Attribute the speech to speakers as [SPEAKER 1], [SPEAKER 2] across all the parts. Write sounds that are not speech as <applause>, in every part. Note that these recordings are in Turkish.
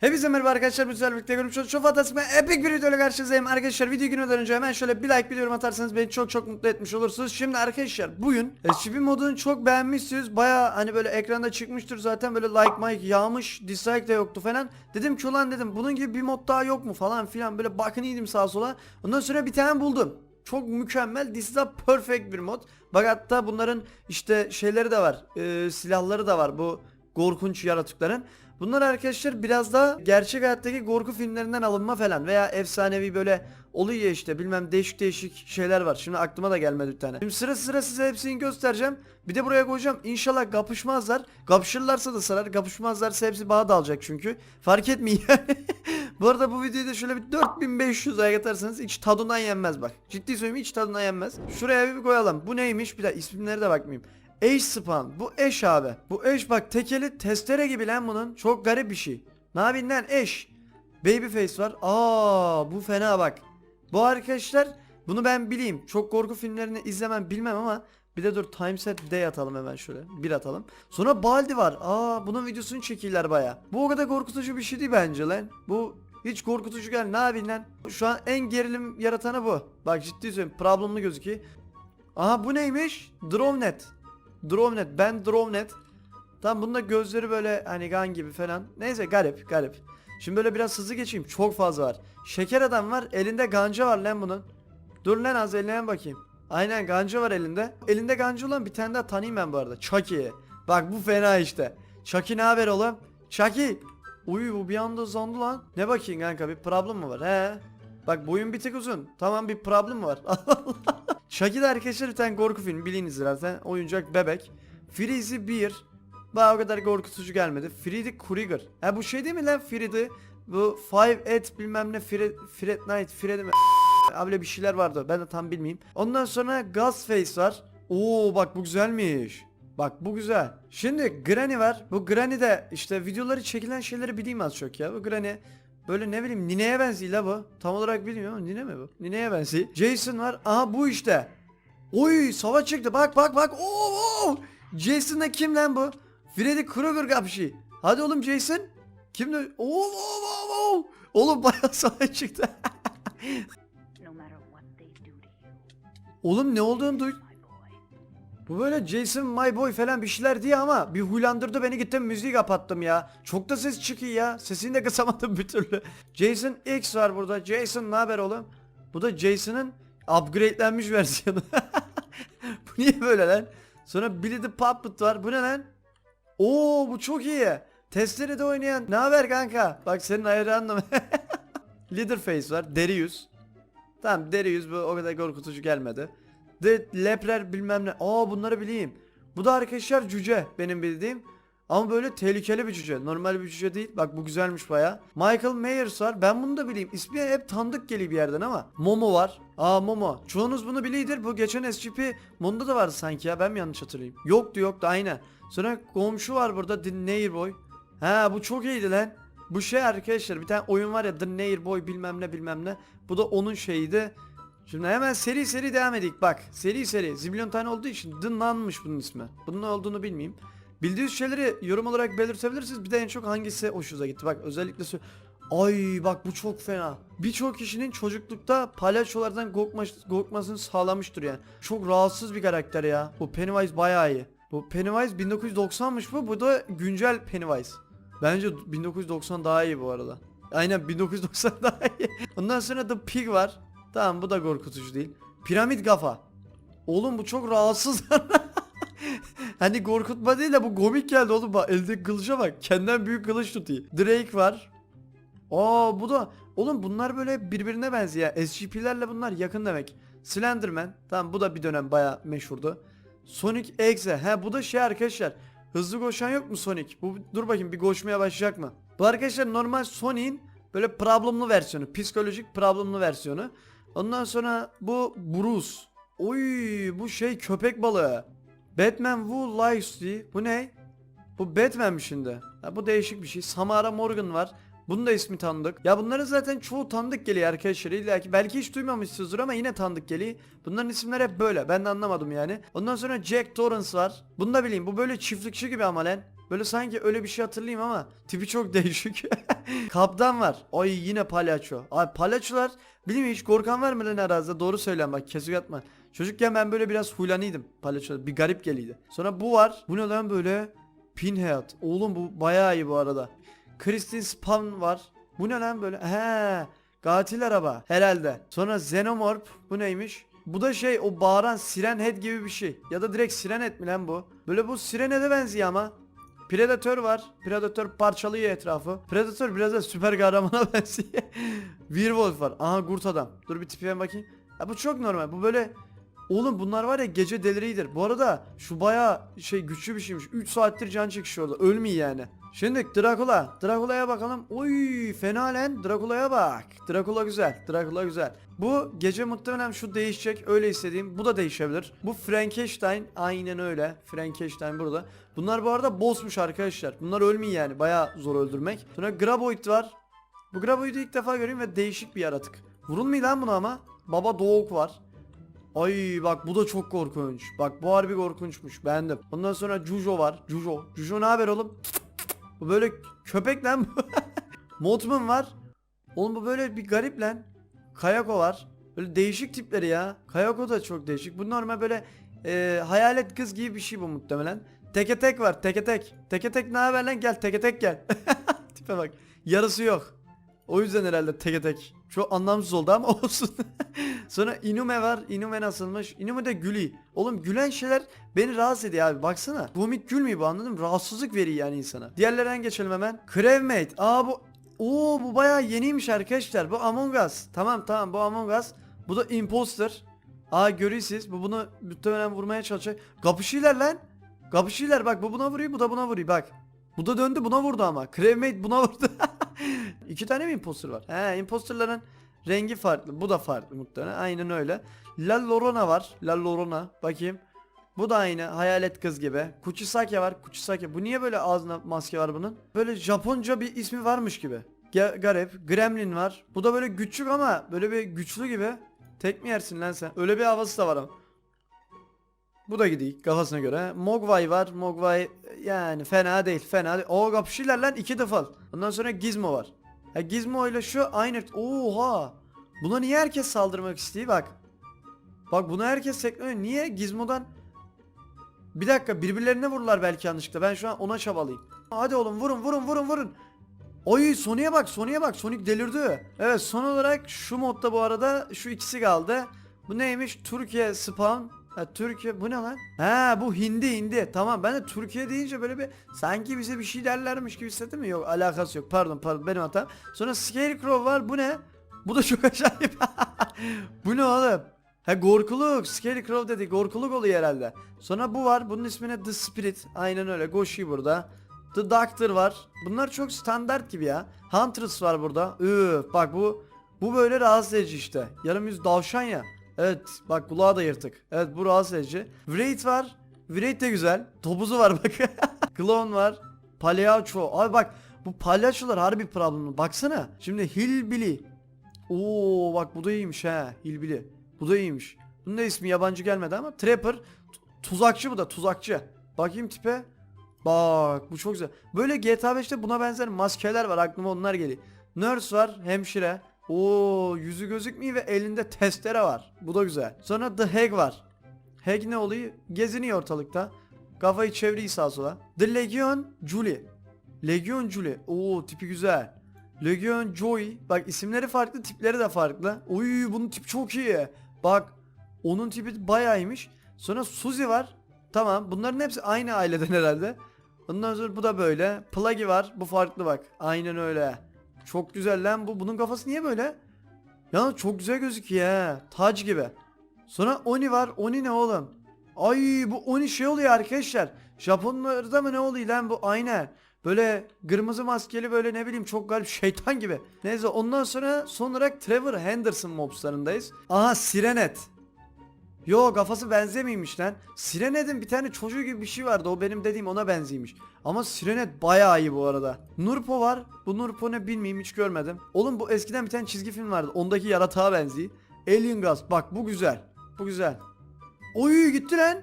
[SPEAKER 1] Hepinize merhaba arkadaşlar bu güzel birlikte görmüş çok fantastik ve epik bir videoyla karşınızdayım. Arkadaşlar video gününden önce hemen şöyle bir like bir yorum atarsanız beni çok çok mutlu etmiş olursunuz. Şimdi arkadaşlar bugün SCP modunu çok beğenmişsiniz. Baya hani böyle ekranda çıkmıştır zaten böyle like mic yağmış dislike de yoktu falan. Dedim ki ulan dedim bunun gibi bir mod daha yok mu? falan filan böyle bakın iyiydim sağa sola. Ondan sonra bir tane buldum. Çok mükemmel this is a perfect bir mod. Bak hatta bunların işte şeyleri de var e, silahları da var. Bu korkunç yaratıkların Bunlar arkadaşlar biraz daha gerçek hayattaki korku filmlerinden alınma falan veya efsanevi böyle oluyor işte bilmem değişik değişik şeyler var. Şimdi aklıma da gelmedi bir tane. Şimdi sıra sıra size hepsini göstereceğim. Bir de buraya koyacağım. İnşallah kapışmazlar. Kapışırlarsa da sarar. Kapışmazlarsa hepsi bana dalacak çünkü. Fark yani. <laughs> bu arada bu videoyu da şöyle bir 4500 like atarsanız hiç tadından yenmez bak. Ciddi söyleyeyim hiç tadından yenmez. Şuraya bir koyalım. Bu neymiş? Bir daha isimleri de bakmayayım. Eş spawn. Bu eş abi. Bu eş bak tekeli testere gibi lan bunun. Çok garip bir şey. Ne yapayım eş. Babyface var. Aa bu fena bak. Bu arkadaşlar bunu ben bileyim. Çok korku filmlerini izlemem bilmem ama bir de dur timeset day atalım hemen şöyle. Bir atalım. Sonra Baldi var. Aa bunun videosunu çekiyorlar baya. Bu o kadar korkutucu bir şey değil bence lan. Bu hiç korkutucu gel. Ne yapayım lan? Şu an en gerilim yaratanı bu. Bak ciddi söylüyorum. Problemli gözüküyor. Aha bu neymiş? Dronenet. Dronenet. Ben Dronenet. Tam bunda gözleri böyle hani gan gibi falan. Neyse garip garip. Şimdi böyle biraz hızlı geçeyim. Çok fazla var. Şeker adam var. Elinde ganca var lan bunun. Dur lan az eline bakayım. Aynen ganca var elinde. Elinde ganca olan bir tane daha tanıyayım ben bu arada. Chucky. Bak bu fena işte. Chucky ne haber oğlum? Chucky. Uy bu bir anda uzandı lan. Ne bakayım kanka bir problem mi var? He. Bak boyun bir tık uzun. Tamam bir problem var? <laughs> Chucky de arkadaşlar bir tane korku filmi bildiğiniz zaten. Oyuncak bebek. Freezy 1. Bana o kadar korkutucu gelmedi. Freddy Krueger. Ha bu şey değil mi lan Freddy? Bu Five at bilmem ne Fred, Fred Night Freddy mi? <laughs> Öyle bir şeyler vardı. Ben de tam bilmeyeyim. Ondan sonra Ghostface var. Oo bak bu güzelmiş. Bak bu güzel. Şimdi Granny var. Bu Granny de işte videoları çekilen şeyleri bileyim az çok ya. Bu Granny böyle ne bileyim nineye benziyor la bu. Tam olarak bilmiyorum ama nine mi bu? Nineye benziyor. Jason var. Aha bu işte. Oy savaş çıktı. Bak bak bak. Oo, oo. Jason da kim lan bu? Freddy Krueger kapşı. Hadi oğlum Jason. Kim de? Oo, oo, oo, oo. Oğlum bayağı <laughs> savaş çıktı. oğlum ne olduğunu duy. Bu böyle Jason my boy falan bir şeyler diye ama bir huylandırdı beni gittim müziği kapattım ya. Çok da ses çıkıyor ya. Sesini de kısamadım bir türlü. Jason X var burada. Jason ne haber oğlum? Bu da Jason'ın upgradelenmiş versiyonu. <laughs> bu niye böyle lan? Sonra Billy the Puppet var. Bu ne lan? Oo bu çok iyi. Testere'de oynayan. Ne haber kanka? Bak senin hayranım. <laughs> Leatherface var. Darius. Tamam Darius bu o kadar korkutucu gelmedi. The Leprer bilmem ne. Aa bunları bileyim. Bu da arkadaşlar cüce benim bildiğim. Ama böyle tehlikeli bir cüce. Normal bir cüce değil. Bak bu güzelmiş baya. Michael Myers var. Ben bunu da bileyim. İsmi hep tanıdık geliyor bir yerden ama. Momo var. Aa Momo. Çoğunuz bunu biliyordur. Bu geçen SCP Monda da vardı sanki ya. Ben mi yanlış hatırlayayım? Yoktu yoktu aynen. Sonra komşu var burada. The Neighbor. Ha bu çok iyiydi lan. Bu şey arkadaşlar bir tane oyun var ya The Neighbor bilmem ne bilmem ne. Bu da onun şeyiydi. Şimdi hemen seri seri devam edik bak. Seri seri. Zibilyon tane olduğu için Nun'mış bunun ismi. Bunun ne olduğunu bilmeyeyim. Bildiğiniz şeyleri yorum olarak belirtebilirsiniz. Bir de en çok hangisi hoşunuza gitti. Bak özellikle Ay bak bu çok fena. Birçok kişinin çocuklukta palyaçolardan korkma- korkmasını sağlamıştır yani. Çok rahatsız bir karakter ya. Bu Pennywise bayağı iyi. Bu Pennywise 1990'mış bu. Bu da güncel Pennywise. Bence 1990 daha iyi bu arada. Aynen 1990 daha iyi. Ondan sonra The Pig var. Tamam bu da korkutucu değil. Piramit kafa. Oğlum bu çok rahatsız. <laughs> hani korkutma değil de bu komik geldi oğlum bak elde kılıca bak. Kendinden büyük kılıç tutuyor. Drake var. Aa bu da oğlum bunlar böyle birbirine benziyor. SCP'lerle bunlar yakın demek. Slenderman. Tamam bu da bir dönem baya meşhurdu. Sonic Exe. He bu da şey arkadaşlar. Hızlı koşan yok mu Sonic? Bu dur bakayım bir koşmaya başlayacak mı? Bu arkadaşlar normal Sonic'in böyle problemli versiyonu. Psikolojik problemli versiyonu. Ondan sonra bu Bruce. Oy bu şey köpek balığı. Batman Who Lies diye. Bu ne? Bu Batman şimdi. Ha, bu değişik bir şey. Samara Morgan var. Bunun da ismi tanıdık. Ya bunların zaten çoğu tanıdık geliyor arkadaşlar. İlla ki belki hiç duymamışsınızdır ama yine tanıdık geliyor. Bunların isimleri hep böyle. Ben de anlamadım yani. Ondan sonra Jack Torrance var. Bunu da bileyim. Bu böyle çiftlikçi gibi ama lan. Böyle sanki öyle bir şey hatırlayayım ama tipi çok <laughs> değişik. Kaptan var. Ay yine palyaço. Abi palyaçolar bilmiyorum hiç korkan var mı lan arazide? Doğru söylen bak kesik atma. Çocukken ben böyle biraz huylanıydım palyaçolar. Bir garip geliydi. Sonra bu var. Bu ne lan böyle? Pinhead. Oğlum bu bayağı iyi bu arada. Kristin Spawn var. Bu ne lan böyle? He. Katil araba herhalde. Sonra Xenomorph. Bu neymiş? Bu da şey o bağıran Siren Head gibi bir şey. Ya da direkt Siren Head mi lan bu? Böyle bu Siren Head'e benziyor ama. Predator var. Predator parçalıyor etrafı. Predator biraz da süper kahramana <laughs> benziyor. Werewolf var. Aha kurt adam. Dur bir tipine bakayım. Ya bu çok normal. Bu böyle Oğlum bunlar var ya gece deliridir. Bu arada şu baya şey güçlü bir şeymiş. 3 saattir can çekişiyor orada. Ölmüyor yani. Şimdi Dracula. Dracula'ya bakalım. Oy fena lan. Dracula'ya bak. Dracula güzel. Dracula güzel. Bu gece muhtemelen şu değişecek. Öyle istediğim. Bu da değişebilir. Bu Frankenstein. Aynen öyle. Frankenstein burada. Bunlar bu arada bossmuş arkadaşlar. Bunlar ölmüyor yani. Baya zor öldürmek. Sonra Graboid var. Bu Graboid'i ilk defa görüyorum ve değişik bir yaratık. Vurulmuyor lan buna ama. Baba Doğuk var. Ay bak bu da çok korkunç. Bak bu harbi korkunçmuş. Beğendim. Ondan sonra Jujo var. Jujo. Jujo ne haber oğlum? Bu böyle köpek lan. <laughs> Mothman var. Oğlum bu böyle bir garip lan. Kayako var. Böyle değişik tipleri ya. Kayako da çok değişik. Bu normal böyle e, hayalet kız gibi bir şey bu muhtemelen. Teke tek var. Teke tek. Teke tek ne haber lan? Gel teke tek gel. <laughs> Tipe bak. Yarısı yok. O yüzden herhalde teke tek. Çok anlamsız oldu ama <laughs> olsun. Sonra Inume var. Inume nasılmış? Inume de Gülü. Oğlum gülen şeyler beni rahatsız ediyor abi. Baksana. Komik gülmüyor bu anladın mı? Rahatsızlık veriyor yani insana. Diğerlerinden geçelim hemen. Crevmate. Aa bu Oo bu bayağı yeniymiş arkadaşlar. Bu Among Us. Tamam tamam bu Among Us. Bu da Imposter. Aa görüyorsunuz. Bu bunu muhtemelen vurmaya çalışacak. Kapışıyorlar lan. Kapışıyorlar bak bu buna vuruyor bu da buna vuruyor bak. Bu da döndü buna vurdu ama. Crevmate buna vurdu. <laughs> İki tane mi imposter var? He imposterların rengi farklı. Bu da farklı muhtemelen. Aynen öyle. La Llorona var. La Llorona. Bakayım. Bu da aynı. Hayalet kız gibi. Kuchisake var. Kuchisake. Bu niye böyle ağzına maske var bunun? Böyle Japonca bir ismi varmış gibi. Ge- garip. Gremlin var. Bu da böyle küçük ama böyle bir güçlü gibi. Tek mi yersin lan sen? Öyle bir havası da var ama. Bu da gidiyor kafasına göre. Mogwai var. Mogwai yani fena değil. Fena değil. O kapışırlar lan iki defa. Ondan sonra Gizmo var. Ha Gizmo ile şu aynı. Oha. Buna niye herkes saldırmak istiyor bak. Bak buna herkes sekleniyor. Niye Gizmo'dan bir dakika birbirlerine vururlar belki yanlışlıkla. Ben şu an ona çabalayayım. Hadi oğlum vurun vurun vurun vurun. Oy Sony'e bak Sony'e bak Sonic delirdi. Evet son olarak şu modda bu arada şu ikisi kaldı. Bu neymiş? Türkiye Spawn. Ha Türkiye bu ne lan? Ha bu Hindi Hindi. Tamam ben de Türkiye deyince böyle bir sanki bize bir şey derlermiş gibi hissettim mi? Yok alakası yok. Pardon pardon benim hatam. Sonra Scarecrow var. Bu ne? Bu da çok acayip. <laughs> bu ne oğlum? Ha Gorkuluk. Scarecrow dedi. Gorkuluk oluyor herhalde. Sonra bu var. Bunun ismine The Spirit. Aynen öyle. Goshi burada. The Doctor var. Bunlar çok standart gibi ya. Huntress var burada. Üf, bak bu bu böyle rahatsız edici işte. Yarım yüz davşan ya. Evet bak kulağı da yırtık. Evet bu rahatsız edici. Wraith var. Wraith de güzel. Topuzu var bak. <laughs> Clown var. Palyaço. Abi bak bu palyaçolar harbi problem. Baksana. Şimdi Hillbilly. Oo bak bu da iyiymiş ha. Hillbilly. Bu da iyiymiş. Bunun da ismi yabancı gelmedi ama Trapper. Tu- Tuzakçı bu da tuzakçı. Bakayım tipe. Bak bu çok güzel. Böyle GTA 5'te buna benzer maskeler var aklıma onlar geliyor. Nurse var hemşire. Oo yüzü gözükmüyor ve elinde testere var. Bu da güzel. Sonra The Hag var. Hag ne oluyor? Geziniyor ortalıkta. Kafayı çeviriyor sağa sola. The Legion Julie. Legion Julie. Oo tipi güzel. Legion Joy. Bak isimleri farklı tipleri de farklı. Oy bunun tipi çok iyi. Bak onun tipi bayağı iyiymiş. Sonra Suzy var. Tamam bunların hepsi aynı aileden herhalde. Ondan sonra bu da böyle. Plagi var. Bu farklı bak. Aynen öyle. Çok güzel lan bu. Bunun kafası niye böyle? Ya çok güzel gözüküyor ha. Tac gibi. Sonra Oni var. Oni ne oğlum? Ay bu Oni şey oluyor arkadaşlar. Japonlarda mı ne oluyor lan bu? Aynen. Böyle kırmızı maskeli böyle ne bileyim çok garip <laughs> şeytan gibi. Neyse ondan sonra son olarak Trevor Henderson mobslarındayız. Aha Sirenet. Yo kafası benzemiymiş lan. Sirenet'in bir tane çocuğu gibi bir şey vardı. O benim dediğim ona benziymiş. Ama Sirenet bayağı iyi bu arada. Nurpo var. Bu Nurpo ne bilmeyeyim hiç görmedim. Oğlum bu eskiden bir tane çizgi film vardı. Ondaki yaratığa benziyor. Alien Gas. Bak bu güzel. Bu güzel. Oy gitti lan.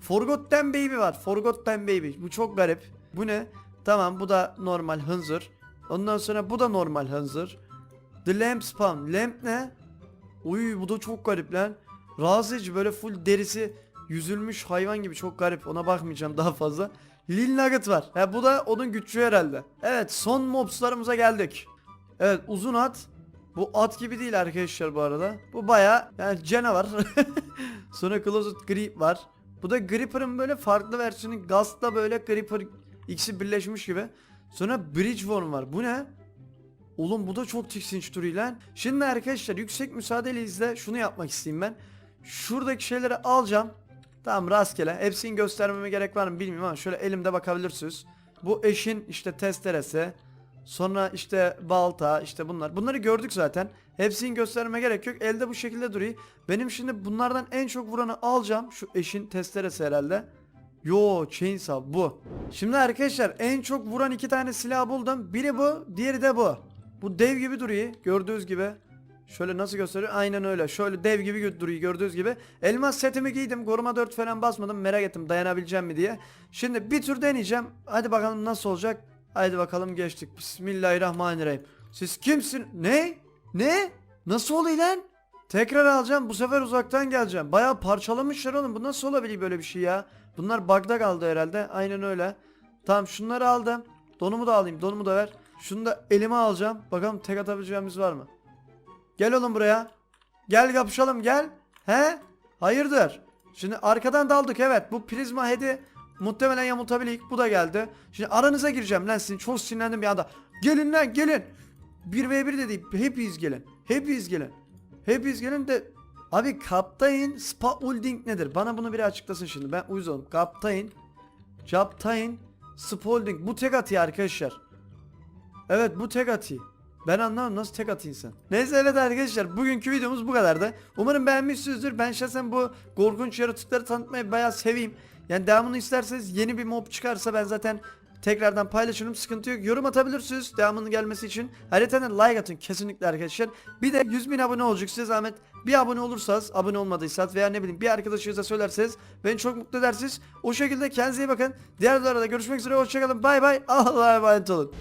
[SPEAKER 1] Forgotten Baby var. Forgotten Baby. Bu çok garip. Bu ne? Tamam bu da normal hınzır. Ondan sonra bu da normal hınzır. The Lamp Spawn. Lamp ne? Uy bu da çok garip lan. Rahatsız edici böyle full derisi yüzülmüş hayvan gibi çok garip. Ona bakmayacağım daha fazla. Lil Nugget var. Ha bu da onun güçlü herhalde. Evet son mobslarımıza geldik. Evet uzun at. Bu at gibi değil arkadaşlar bu arada. Bu baya yani canavar. <laughs> Sonra Closet Grip var. Bu da Gripper'ın böyle farklı versiyonu. Gast'la böyle Gripper ikisi birleşmiş gibi. Sonra Bridgeworm var. Bu ne? Oğlum bu da çok tiksinç duruyor lan. Şimdi arkadaşlar yüksek müsaadeyle izle. Şunu yapmak isteyeyim ben. Şuradaki şeyleri alacağım. Tamam rastgele. Hepsini göstermeme gerek var mı bilmiyorum ama şöyle elimde bakabilirsiniz. Bu eşin işte testeresi. Sonra işte balta işte bunlar. Bunları gördük zaten. Hepsini göstermeme gerek yok. Elde bu şekilde duruyor. Benim şimdi bunlardan en çok vuranı alacağım. Şu eşin testeresi herhalde. Yo chainsaw bu. Şimdi arkadaşlar en çok vuran iki tane silah buldum. Biri bu, diğeri de bu. Bu dev gibi duruyor. Gördüğünüz gibi. Şöyle nasıl gösteriyor? Aynen öyle. Şöyle dev gibi duruyor gördüğünüz gibi. Elmas setimi giydim. Koruma 4 falan basmadım. Merak ettim dayanabileceğim mi diye. Şimdi bir tur deneyeceğim. Hadi bakalım nasıl olacak. Hadi bakalım geçtik. Bismillahirrahmanirrahim. Siz kimsin? Ne? Ne? Nasıl oluyor lan? Tekrar alacağım. Bu sefer uzaktan geleceğim. Bayağı parçalamışlar oğlum. Bu nasıl olabilir böyle bir şey ya? Bunlar bug'da kaldı herhalde. Aynen öyle. Tamam şunları aldım. Donumu da alayım. Donumu da ver. Şunu da elime alacağım. Bakalım tek atabileceğimiz var mı? Gel oğlum buraya. Gel kapışalım gel. He? Hayırdır? Şimdi arkadan daldık evet. Bu prizma head'i muhtemelen yamultabilik. Bu da geldi. Şimdi aranıza gireceğim lan sizin. Çok sinirlendim bir anda. Gelin lan gelin. 1v1 de değil. Hepiniz gelin. Hepiniz gelin. Hepiniz gelin de Abi Kaptain Spa Holding nedir? Bana bunu biri açıklasın şimdi. Ben uyuz oldum. Captain Spa Holding. Bu tek atıyor arkadaşlar. Evet bu tek atıyor. Ben anlamam nasıl tek atayım sen. Neyse evet arkadaşlar bugünkü videomuz bu kadardı. Umarım beğenmişsinizdir. Ben şahsen bu korkunç yaratıkları tanıtmayı bayağı seveyim. Yani devamını isterseniz yeni bir mob çıkarsa ben zaten tekrardan paylaşırım sıkıntı yok. Yorum atabilirsiniz devamının gelmesi için. Ayrıca like atın kesinlikle arkadaşlar. Bir de 100 bin abone olacak size zahmet. Bir abone olursanız abone olmadıysanız veya ne bileyim bir arkadaşınıza söylerseniz beni çok mutlu edersiniz. O şekilde kendinize iyi bakın. Diğer videolarda görüşmek üzere hoşçakalın bay bay. Allah'a emanet olun.